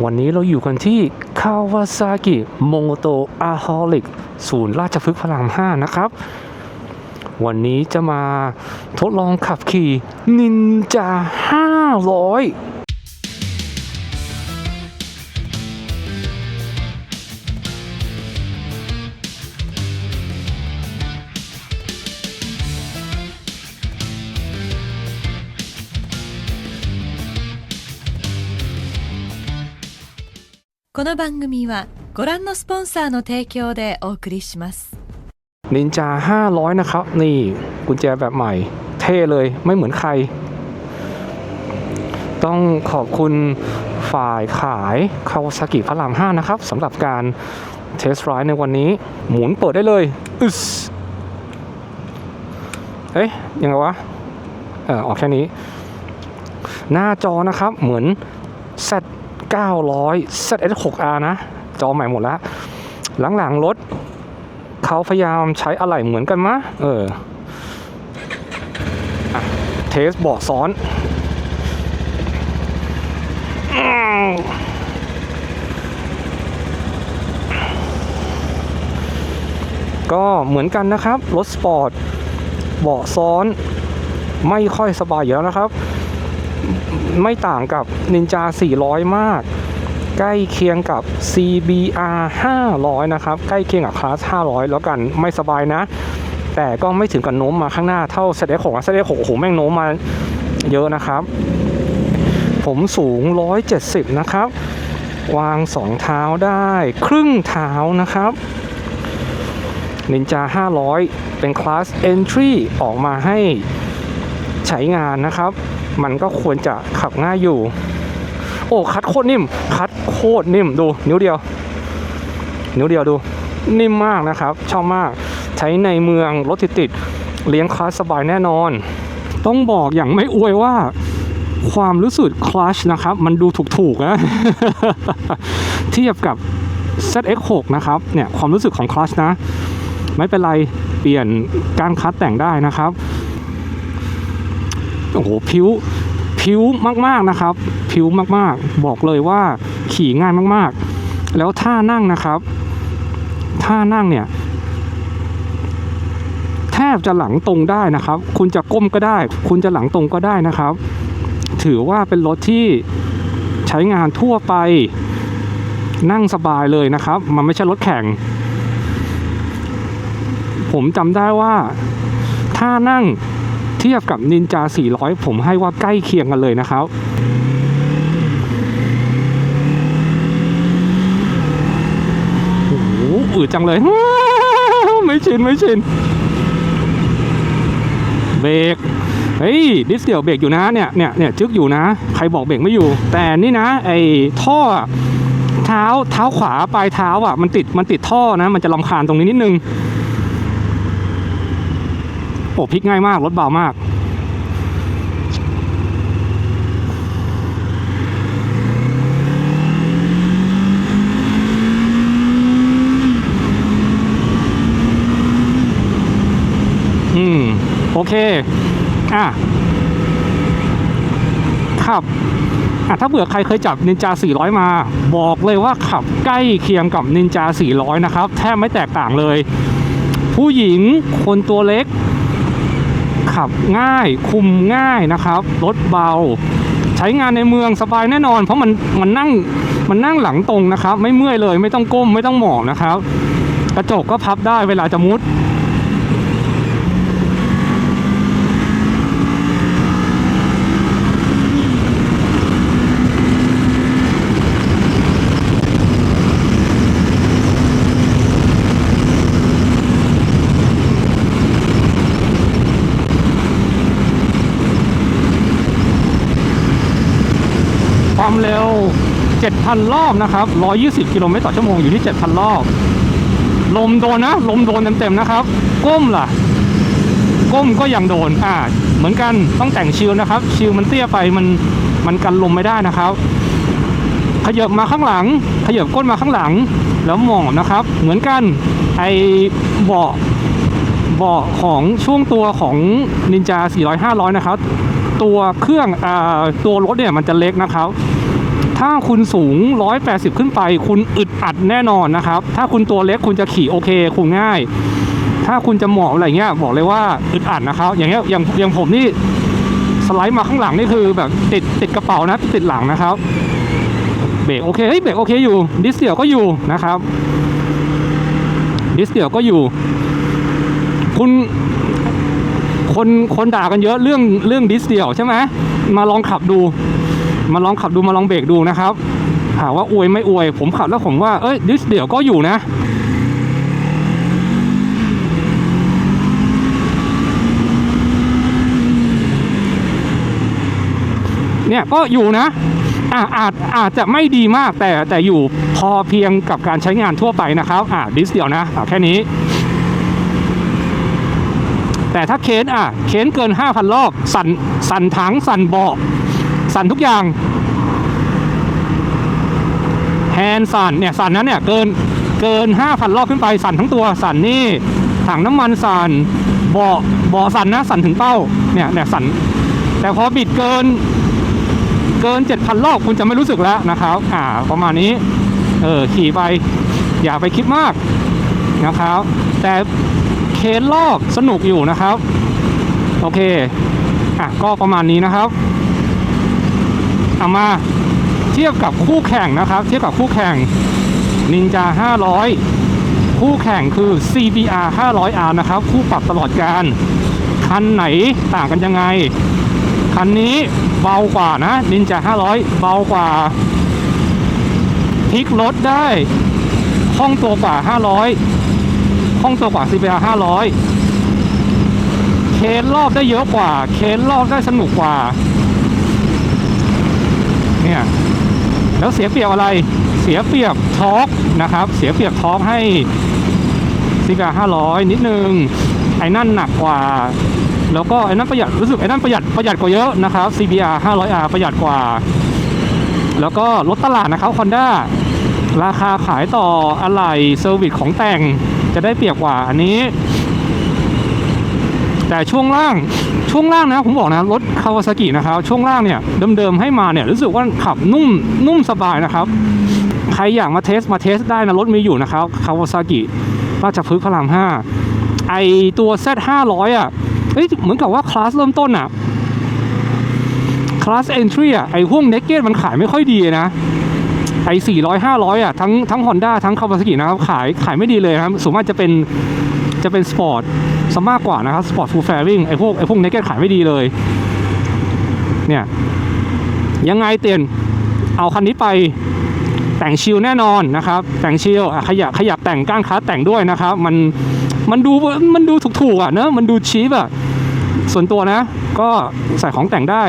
วันนี้เราอยู่กันที่คาวาซากิโมโตอาฮอลิกศูนย์ราชพฤกษ์พระราม 5 นะครับ วันนี้จะมาทดลองขับขี่นินจา 500この番組はご覧のスポンサーの提供でお送りします นินจา 500 นะครับ นี่กุญแจแบบใหม่ เท่เลยไม่เหมือนใคร ต้องขอบคุณฝ่ายขายคาวาซากิพระราม 5 นะครับสำหรับการเทสต์ไรด์ในวันนี้ หมุนเปิดได้เลยอึสเอ๊ะ ยังไงวะ เออออกแค่นี้ หน้าจอนะครับเหมือน Z 900 ZS 6R นะ จอใหม่หมดแล้ว หลังๆรถเขาพยายามใช้อะไหล่เหมือนกันมะ เออเทสเบาะซ้อนอก็เหมือนกันนะครับ รถสปอร์ต เบาะซ้อนไม่ค่อยสบายอยู่แล้วนะครับ ไม่ต่างกับนินจา 400 มาก ใกล้เคียงกับ CBR 500 นะครับ ใกล้เคียงกับคลาส 500 แล้วกันไม่สบายนะ แต่ก็ไม่ถึงกับโน้มมาข้างหน้าเท่า ZX6 นะ ZX6 โอ้โหแม่งโน้มมาเยอะนะครับ ผมสูง 170 นะครับ วาง 2 เท้าได้ครึ่งเท้านะครับนินจา 500 เป็นคลาส Entry ออกมาให้ใช้งานนะครับ มันก็ควรจะขับง่ายอยู่ โอ้คัดโคตรนิ่ม คัดโคตรนิ่มดู นิ้วเดียว นิ้วเดียวดู นิ่มมากนะครับ ชอบมาก ใช้ในเมืองรถติดๆเลี้ยงคลาสสบายแน่นอน ต้องบอกอย่างไม่อวยว่าความรู้สึกคลัชนะครับ มันดูถูกๆนะเทียบกับ ZX6 นะครับเนี่ยความรู้สึกของคลัชนะ ไม่เป็นไรเปลี่ยนการคัดแต่งได้นะครับ โอ้โหผิว ผิวมากๆนะครับ ผิวมากๆ บอกเลยว่าขี่ง่ายมากๆ แล้วท่านั่งนะครับ ท่านั่งเนี่ยแทบจะหลังตรงได้นะครับ คุณจะก้มก็ได้ คุณจะหลังตรงก็ได้นะครับ ถือว่าเป็นรถที่ใช้งานทั่วไปนั่งสบายเลยนะครับ มันไม่ใช่รถแข่ง ผมจำได้ว่า ถ้านั่ง เทียบกับนินจา 400 ผมให้ว่าใกล้เคียงกันเลยนะครับโอ้โหอืดจังเลย ไม่ชิน ไม่ชิน เบรกเฮ้ยดิสเดียวเบรกอยู่นะเนี่ยเนี่ยเนี่ยจึกอยู่นะ ใครบอกเบรกไม่อยู่ แต่นี่นะ ไอ้ท่อเท้าเท้าขวาปลายเท้าอะมันติดมันติดท่อนะ มันจะลำคาญตรงนี้นิดนึง โอ้พลิกง่ายมาก รถเบามาก อืม โอเค อะขับอะถ้าเผื่อใครเคยจับนินจา 400 มา บอกเลยว่าขับใกล้เคียงกับนินจา 400 นะครับ แทบไม่แตกต่างเลย ผู้หญิงคนตัวเล็ก ขับง่าย คุมง่ายนะครับรถเบา ใช้งานในเมืองสบายแน่นอน เพราะมันมันนั่งมันนั่งหลังตรงนะครับ ไม่เมื่อยเลย ไม่ต้องก้มไม่ต้องหมอบนะครับ กระจกก็พับได้เวลาจะมุด ความเร็ว 7,000 รอบนะครับ 120 กิโลเมตรต่อชั่วโมงอยู่ที่ 7,000 รอบ ลมโดนนะ ลมโดนเต็มๆนะครับ ก้มล่ะ ก้มก็ยังโดน อ่า เหมือนกันต้องแต่งชิลนะครับ ชิลมันเตี้ยไปมันมันกันลมไม่ได้นะครับ ขยับมาข้างหลัง ขยับก้นมาข้างหลัง แล้วหมอบนะครับ เหมือนกันไอเบาะเบาะของช่วงตัวของนินจา400 500 นะครับ ตัวเครื่องอ่าตัวรถเนี่ยมันจะเล็กนะครับ ถ้าคุณสูง 180 ขึ้นไป คุณอึดอัดแน่นอนนะครับ ถ้าคุณตัวเล็กคุณจะขี่โอเคคุมง่าย ถ้าคุณจะเหมาะอะไรเงี้ยบอกเลยว่าอึดอัดนะครับ อย่างเงี้ยอย่างอย่างผมนี่สไลด์มาข้างหลังนี่คือแบบติดติดกระเป๋านะติดหลังนะครับ เบรกโอเคเฮ้ยเบรกโอเคอยู่ ดิสเดียวก็อยู่นะครับ ดิสเดียวก็อยู่ คุณคนคนด่ากันเยอะเรื่องเรื่องดิสเดียวใช่ไหมมาลองขับดู มาลองขับดูมาลองเบรกดูนะครับถามว่าอวยไม่อวย ผมขับแล้วผมว่าเอ้ยดิสเดียวก็อยู่นะเนี่ยก็อยู่นะอาอาจอาจจะไม่ดีมากแต่แต่อยู่พอเพียงกับการใช้งานทั่วไปนะครับอ่าดิสเดียวนะอ่าแค่นี้ แต่ถ้าเค้นอะเค้นเกิน 5,000 รอบ สั่นสั่นถังสั่นเบาะ สั่นทุกอย่างแฮนด์สั่นเนี่ยสั่นนั้นเนี่ยเกินเกิน 5,000 รอบขึ้นไปสั่นทั้งตัวสั่นนี่ถังน้ำมันสั่นเบาะเบาะสั่นนะสั่นถึงเป้าเนี่ยเนี่ยสั่นแต่พอบิดเกินเกิน 7,000 รอบคุณจะไม่รู้สึกแล้วนะครับอ่าประมาณนี้เออขี่ไปอย่าไปคิดมากนะครับ แต่เคนรอบสนุกอยู่นะครับ โอเคอะก็ประมาณนี้นะครับ เอามาเทียบกับคู่แข่งนะครับ เทียบกับคู่แข่ง Ninja 500 คู่แข่งคือ CBR 500R นะครับ คู่ปรับตลอดการ คันไหนต่างกันยังไง คันนี้เบากว่านะนินจา500 เบากว่าพลิกรถได้คล่องตัวกว่า 500คล่องตัวกว่า CBR 500 เคนรอบได้เยอะกว่า เคนรอบได้สนุกกว่า เนี่ยแล้วเสียเปรียบอะไรเสียเปรียบทอร์กนะครับ เสียเปรียบทอร์กให้ CBR 500นิดนึงไอ้นั่นหนักกว่า แล้วก็ไอ้นั่นประหยัดรู้สึกไอ้นั่นประหยัดประหยัดกว่าเยอะนะครับ CBR 500R ประหยัดกว่า แล้วก็รถตลาดนะครับ Honda ราคาขายต่ออะไหล่เซอร์วิสของแต่งจะได้เปรียบกว่าอันนี้ แต่ช่วงล่างช่วงล่างนะผมบอกนะรถคาวาซากินะครับช่วงล่างเนี่ยเดิมๆให้มาเนี่ยรู้สึกว่าขับนุ่มนุ่มสบายนะครับ ใครอยากมาเทสมาเทสได้นะรถมีอยู่นะครับคาวาซากิราชพฤกษ์พระราม5ไอตัว Z 500อะเฮ้ยเหมือนกับว่าคลาสเริ่มต้นอะคลาสเอนทรีอะไอพวกเนกเก็ตมันขายไม่ค่อยดีนะไอ400 500อะทั้งทั้งฮอนด้าทั้งคาวาซากินะครับขายขายไม่ดีเลยนะครับส่วนมากจะเป็นจะเป็นสปอร์ต ซะมากกว่านะครับสปอร์ตฟูลแฟริงไอพวกไอพวกเนกเก็ตขายไม่ดีเลย เนี่ยยังไงเตียนเอาคันนี้ไปแต่งชิลแน่นอนนะครับ แต่งชิลขยับขยับแต่งก้านค้าแต่งด้วยนะครับ มันมันดูมันดูถูกๆอะเนอะมันดูชีพอะส่วนตัวนะ ก็ใส่ของแต่งได้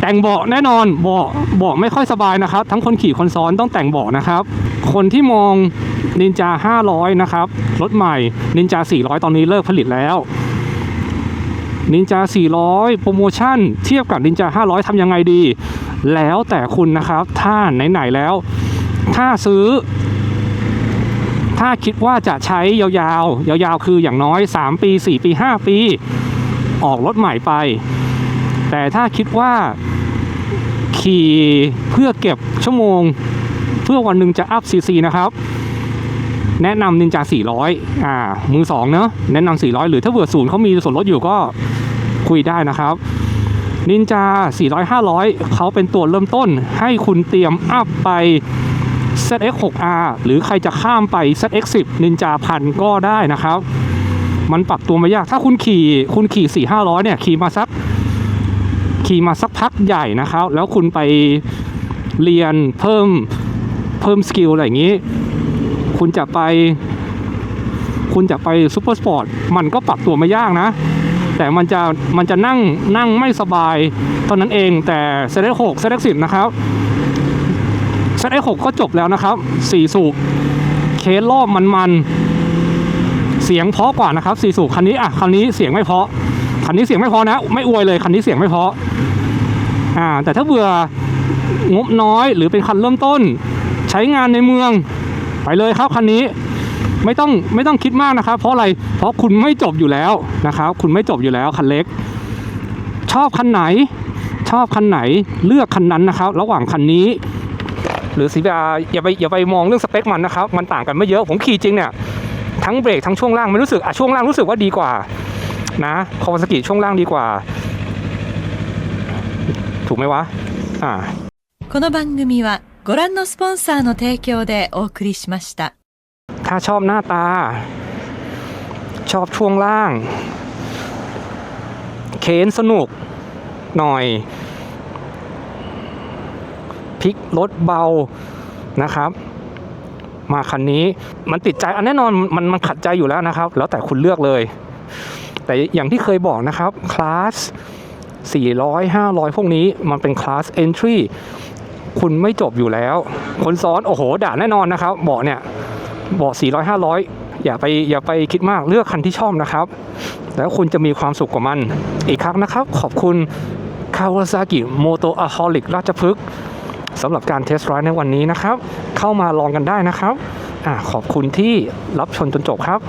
แต่งเบาะแน่นอนเบาะเบาะไม่ค่อยสบายนะครับ ทั้งคนขี่คนซ้อนต้องแต่งเบาะนะครับ คนที่มองนินจา 500 นะครับ รถใหม่นินจา 400 ตอนนี้เลิกผลิตแล้วนินจา 400 โปรโมชั่น เทียบกับนินจา 500 ทำยังไงดี แล้วแต่คุณนะครับ ถ้าไหน ๆ แล้ว ถ้าซื้อ ถ้าคิดว่าจะใช้ยาวๆ ยาวๆ คืออย่างน้อย 3 ปี 4 ปี 5 ปี ออกรถใหม่ไป แต่ถ้าคิดว่า ขี่เพื่อเก็บชั่วโมง เพื่อวันหนึ่งจะอัพซีซีนะครับ แนะนำนินจา 400 อ่า มือสองเนอะแนะนำ400 หรือถ้าเบื่อศูนย์เขามีส่วนลดอยู่ก็คุยได้นะครับนินจา 400 500 เขาเป็นตัวเริ่มต้น ให้คุณเตรียมอัพไป ZX6R หรือใครจะข้ามไป ZX10 นินจาพันก็ได้นะครับ มันปรับตัวไม่ยาก ถ้าคุณขี่คุณขี่ 4 500 เนี่ย ขี่มาสัก ขี่มาสักพักใหญ่นะครับ แล้วคุณไปเรียนเพิ่มเพิ่มสกิลอะไรอย่างนี้ คุณจะไป คุณจะไปซูเปอร์สปอร์ตมันก็ปรับตัวไม่ยากนะ แต่มันจะมันจะนั่งนั่งไม่สบายเท่านั้นเองแต่ ZX6 ZX10 นะครับ ZX6 ก็จบแล้วนะครับ4สูบเคสรอบมันๆเสียงเพาะกว่านะครับ4สูบคันนี้อะคันนี้เสียงไม่เพาะ คันนี้เสียงไม่พราะนะ ไม่อวยเลยคันนี้เสียงไม่พราะอ่าแต่ถ้าเบื่องบน้อยหรือเป็นคันเริ่มต้น ใช้งานในเมือง ไปเลยครับคันนี้ไม่ต้องไม่ต้องคิดมากนะครับ เพราะอะไรเพราะคุณไม่จบอยู่แล้วนะครับคุณไม่จบอยู่แล้วคันเล็ก ชอบคันไหน ชอบคันไหนเลือกคันนั้นนะครับ ระหว่างคันนี้ หรือ CBR อย่าไปอย่าไปมองเรื่องสเปคมันนะครับ มันต่างกันไม่เยอะผมขี่จริงเนี่ยทั้งเบรกทั้งช่วงล่างไม่รู้สึกอะช่วงล่างรู้สึกว่าดีกว่า นะคาวาซากิช่วงล่างดีกว่า ถูกไหมวะ อ่า この番組はご覧のスポンサーの提供でお送りしました。 ถ้าชอบหน้าตา ชอบช่วงล่าง เค้นสนุกหน่อยพลิกรถเบานะครับ มาคันนี้มันติดใจอันแน่นอนมันมันขัดใจอยู่แล้วนะครับ แล้วแต่คุณเลือกเลย แต่อย่างที่เคยบอกนะครับคลาส400 500 พวกนี้มันเป็นคลาส entry คุณไม่จบอยู่แล้ว คนซ้อนโอ้โห ด่าแน่นอนนะครับเบาะเนี่ยเบาะ400 500 อย่าไปอย่าไปคิดมากเลือกคันที่ชอบนะครับ แล้วคุณจะมีความสุขกับมัน อีกครั้งนะครับ ขอบคุณ Kawasaki Moto Aholic ราชพฤกษ์สำหรับการเทสไรด์ในวันนี้นะครับ เข้ามาลองกันได้นะครับอาขอบคุณที่รับชมจนจบครับ